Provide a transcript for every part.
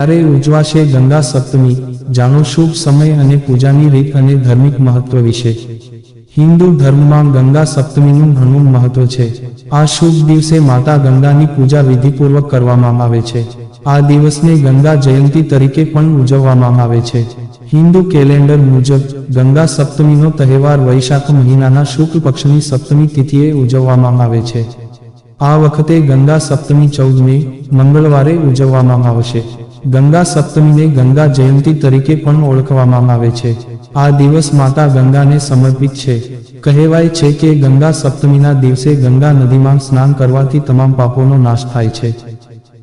ત્યારે ઉજવાશે ગંગા સપ્તમી, જાણો શુભ સમય અને પૂજાની રીત અને ધાર્મિક મહત્વ વિશે. હિન્દુ ધર્મમાં ગંગા સપ્તમીનું ઘણું મહત્વ છે. આ શુભ દિવસે માતા ગંગાની પૂજા વિધિપૂર્વક કરવામાં આવે છે. આ દિવસને ગંગા જયંતી તરીકે પણ ઉજવવામાં આવે છે. હિન્દુ કેલેન્ડર મુજબ, ગંગા સપ્તમીનો તહેવાર વૈશાખ મહિનાના શુક્લ પક્ષની સપ્તમી તિથિએ ઉજવવામાં આવે છે. આ વખતે ગંગા સપ્તમી ચૌદ મે મંગળવારે ઉજવવામાં આવશે. ગંગા સપ્તમીને ગંગા જયંતી તરીકે પણ ઓળખવામાં આવે છે. આ દિવસ માતા ગંગાને સમર્પિત છે. કહેવાય છે કે ગંગા સપ્તમીના દિવસે ગંગા નદીમાં સ્નાન કરવાથી તમામ પાપોનો નાશ થાય છે.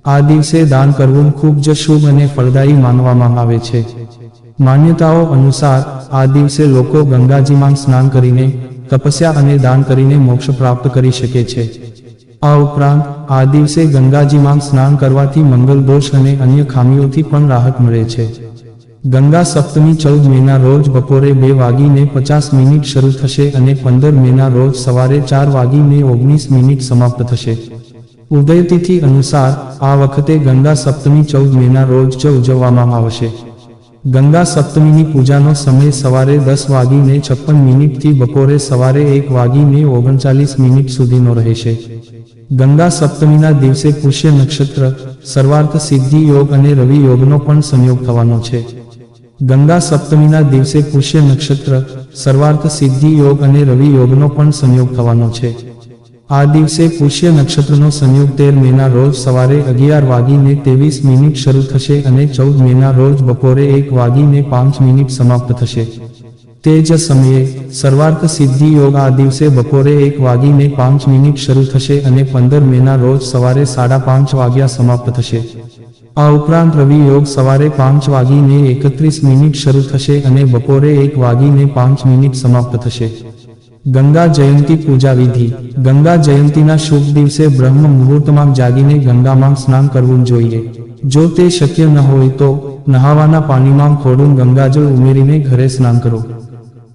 આ દિવસે દાન કરવું ખૂબ જ શુભ અને ફળદાયી માનવામાં આવે છે. માન્યતાઓ અનુસાર, આ દિવસે લોકો ગંગાજીમાં સ્નાન કરીને, તપસ્યા અને દાન કરીને મોક્ષ પ્રાપ્ત કરી શકે છે. આ ઉપરાંત, આ દિવસે ગંગાજીમાં સ્નાન કરવાથી મંગલ દોષ અને અન્ય ખામીઓથી પણ રાહત મળે છે. ગંગા સપ્તમી ચૌદ મેના રોજ બપોરે બે વાગીને પચાસ મિનિટ શરૂ થશે અને પંદર મેના રોજ સવારે ચાર વાગીને ઓગણીસ મિનિટ સમાપ્ત થશે. ઉદયતિથિ અનુસાર, આ વખતે ગંગા સપ્તમી ચૌદ મેના રોજ જ ઉજવવામાં આવશે. ગંગા સપ્તમીની પૂજાનો સમય સવારે દસ વાગીને છપ્પન મિનિટથી બપોરે સવારે એક વાગીને ઓગણચાલીસ મિનિટ સુધીનો રહેશે. ગંગા સપ્તમીના દિવસે પુષ્ય નક્ષત્ર, સર્વાર્થ સિદ્ધિ યોગ અને રવિ યોગનો પણ સંયોગ થવાનો છે. ગંગા સપ્તમીના દિવસે પુષ્ય નક્ષત્ર, સર્વાર્થ સિદ્ધિ યોગ અને રવિ યોગનો પણ સંયોગ થવાનો છે. આ દિવસે પુષ્ય નક્ષત્રનો સંયોગ તેર મેના રોજ સવારે અગિયાર વાગીને ત્રેવીસ મિનિટ શરૂ થશે અને ચૌદ મેના રોજ બપોરે એક વાગીને પાંચ મિનિટ સમાપ્ત થશે. તે જ સમયે સર્વાર્થ સિદ્ધિ યોગ આ દિવસે બપોરે એક વાગીને પાંચ મિનિટ શરૂ થશે અને પંદર મેના રોજ સવારે સાડા પાંચ વાગ્યા સમાપ્ત થશે. આ ઉપરાંત રવિ યોગ સવારે પાંચ વાગીને એકત્રીસ મિનિટ શરૂ થશે અને બપોરે એક વાગીને પાંચ મિનિટ સમાપ્ત થશે. ગંગા જયંતી પૂજા વિધિ. ગંગા જયંતીના શુભ દિવસે બ્રહ્મ મુહૂર્તમાં જાગીને ગંગામાં સ્નાન કરવું જોઈએ. જો તે શક્ય ન હોય તો નહાવાના પાણીમાં થોડું ગંગાજળ ઉમેરીને ઘરે સ્નાન કરો.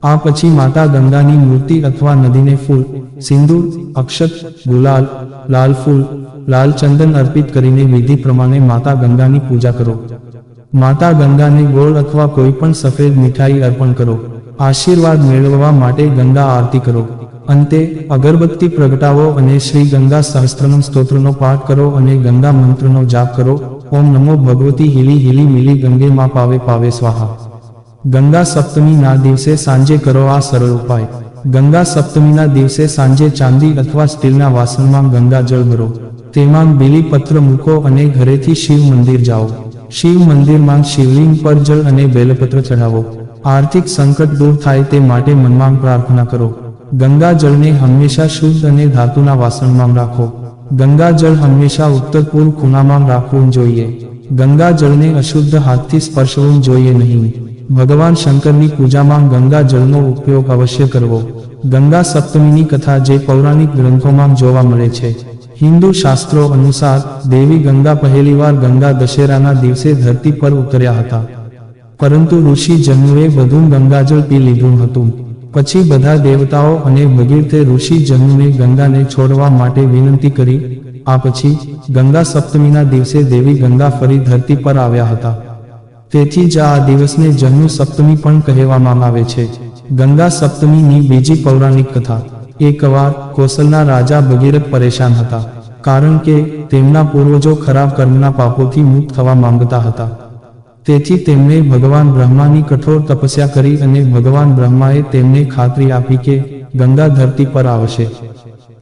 આ પછી માતા ગંગાની મૂર્તિ અથવા નદીને ફૂલ, સિંદૂર, અક્ષત, ગુલાલ, લાલ ફૂલ, લાલ ચંદન અર્પિત કરીને વિધિ પ્રમાણે માતા ગંગાની પૂજા કરો. માતા ગંગાને ગોળ અથવા કોઈ પણ સફેદ મીઠાઈ અર્પણ કરો. આશીર્વાદ મેળવવા માટે ગંગા આરતી કરો. અંતે, અગરબત્તી પ્રગટાવો અને શ્રી ગંગા સહસ્ત્રનમ સ્તોત્રનો પાઠ કરો અને ગંગા મંત્રનો જાપ કરો. ઓમ નમો ભગવતી હિલી હિલી મિલી ગંગે માં પાવે પાવે સ્વાહા. ગંગા સપ્તમીના દિવસે સાંજે કરો આ સરળ ઉપાય. ગંગા સપ્તમીના દિવસે સાંજે ચાંદી અથવા સ્ટીલના વાસણમાં ગંગાજળ ભરો. તેમાં બીલીપત્ર મૂકો અને ઘરેથી શિવ મંદિર જાઓ. શિવ મંદિરમાં શિવલિંગ પર જળ અને બેલપત્ર ચઢાવો. આર્થિક સંકટ દૂર થાય તે માટે મનમાં પ્રાર્થના કરો. ગંગા જળને હંમેશા શુદ્ધ અને ધાતુના વાસણમાં રાખો. ગંગા જળ હંમેશા ઉત્તર પૂર્વ ખૂણામાં રાખવું જોઈએ. ગંગા જળને અશુદ્ધ હાથથી સ્પર્શવું જોઈએ નહીં. ભગવાન શંકરની પૂજામાં ગંગા જળનો ઉપયોગ અવશ્ય કરવો. ગંગા સપ્તમીની કથા જે પૌરાણિક ગ્રંથોમાં જોવા મળે છે. હિન્દુ શાસ્ત્રો અનુસાર દેવી ગંગા પહેલીવાર ગંગા દશેરાના દિવસે ધરતી પર ઉતર્યા હતા. પરંતુ ઋષિ જન્મુએ બધું ગંગાજળ પી લીધું હતું. પછી બધા દેવતાઓ અને ભગીરથે ઋષિ જન્મુને ગંગાને છોડવા માટે વિનંતી કરી આ પછી ગંગા સપ્તમીના દિવસે દેવી ગંગા ફરી ધરતી પર આવ્યા હતા. તેથી જ આ દિવસને જન્મ સપ્તમી પણ કહેવામાં આવે છે. ગંગા સપ્તમીની બીજી પૌરાણિક કથા. એકવાર કોસલના રાજા ભગીરથ પરેશાન હતા, કારણ કે તેમના પૂર્વજો ખરાબ કર્મના પાપોથી મુક્ત થવા માંગતા હતા. તેથી તેમણે ભગવાન બ્રહ્માની કઠોર તપસ્યા કરી અને ભગવાન બ્રહ્માએ તેમને ખાતરી આપી કે ગંગા ધરતી પર આવશે.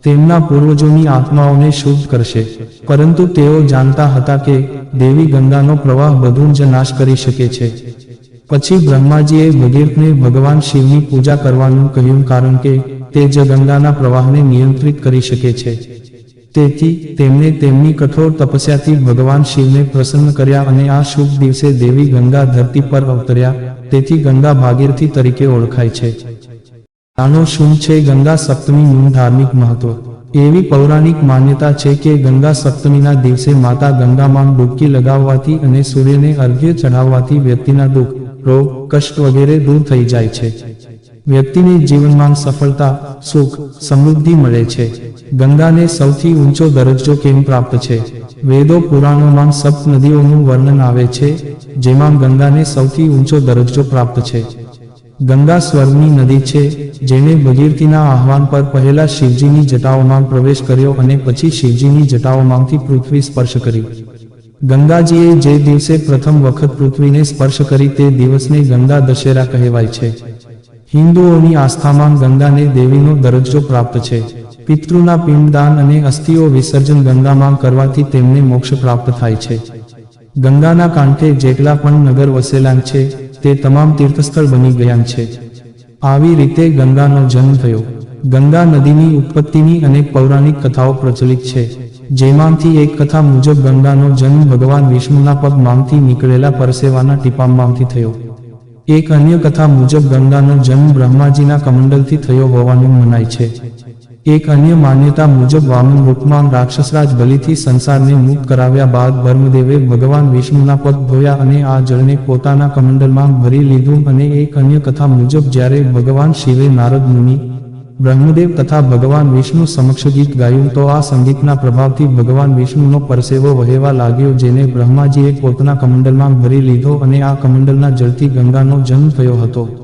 તેમના પૂર્વજોની આત્માઓને શુદ્ધ કરશે. પરંતુ તેઓ જાણતા હતા કે દેવી ગંગાનો પ્રવાહ બધું જ નાશ કરી શકે છે. પછી બ્રહ્માજીએ ભગીરથને ભગવાન શિવની પૂજા કરવાનું કહ્યું કારણ કે તે જ ગંગાના પ્રવાહને નિયંત્રિત કરી શકે છે. તેથી તેમણે તેમની કઠોર તપસ્યાથી ભગવાન શિવને પ્રસન્ન કર્યા અને આ શુભ દિવસે દેવી ગંગા ધરતી પર અવતર્યા. તેથી ગંગા ભાગીરથી તરીકે ઓળખાય છે. જાણો શું છે ગંગા સપ્તમીનું ધાર્મિક મહત્વ? એવી પૌરાણિક માન્યતા છે કે ગંગા સપ્તમીના દિવસે માતા ગંગામાં ડૂબકી લગાવવાથી અને સૂર્યને અર્ઘ્ય ચઢાવવાથી વ્યક્તિના દુઃખ, રોગ, કષ્ટ વગેરે દૂર થઈ જાય છે. વ્યક્તિને જીવનમાં સફળતા, સુખ, સમૃદ્ધિ મળે છે. ગંગાને સૌથી ઊંચો દરજ્જો કેમ પ્રાપ્ત છે? વેદો પુરાણોમાં સપ્ત નદીઓનું વર્ણન આવે છે, જેમાં ગંગાને સૌથી ઊંચો દરજ્જો પ્રાપ્ત છે. ગંગા સ્વર્ગની નદી છે, જેણે ભગીરથીના આહવાન પર પહેલા શિવજીની જટાઓમાં પ્રવેશ કર્યો અને પછી શિવજીની જટાઓમાંથી પૃથ્વી સ્પર્શ કરી. ગંગાજીએ જે દિવસે પ્રથમ વખત પૃથ્વીને સ્પર્શ કરી તે દિવસને ગંગા દશેરા કહેવાય છે. હિન્દુઓની આસ્થામાં ગંગાને દેવીનો દરજ્જો પ્રાપ્ત છે. પિતૃના પિંડદાન અને અસ્થિઓ વિસર્જન ગંગામાં કરવાથી તેમને મોક્ષ પ્રાપ્ત થાય છે. ગંગાના કાંઠે જેટલા પણ નગર વસેલા છે તે તમામ તીર્થસ્થળ બની ગયા છે. આવી રીતે ગંગાનો જન્મ થયો. ગંગા નદીની ઉત્પત્તિની અનેક પૌરાણિક કથાઓ પ્રચલિત છે. જેમાંથી એક કથા મુજબ ગંગાનો જન્મ ભગવાન વિષ્ણુના પગમાંથી નીકળેલા પરસેવાના ટીપામાંથી થયો. એક અન્ય કથા મુજબ ગંગાનો જન્મ બ્રહ્માજીના કમંડલથી થયો હોવાનું મનાય છે. એક અન્ય માન્યતા મુજબ વામન રૂપમાં રાક્ષસરાજ બલિથી સંસારને મુક્ત કરાવ્યા બાદ બ્રહ્મદેવે ભગવાન વિષ્ણુના પગ ધોયા અને આ જળને પોતાના કમંડલમાં ભરી લીધું અને એક અન્ય કથા મુજબ જ્યારે ભગવાન શિવે નારદ મુનિ બ્રહ્મદેવ તથા ભગવાન વિષ્ણુ સમક્ષ ગીત ગાયું તો આ સંગીતના પ્રભાવથી ભગવાન વિષ્ણુનો પરસેવો વહેવા લાગ્યો જેને બ્રહ્માજીએ પોતાના કમંડલમાં ભરી લીધો અને આ કમંડલના જળથી ગંગાનો જન્મ થયો હતો.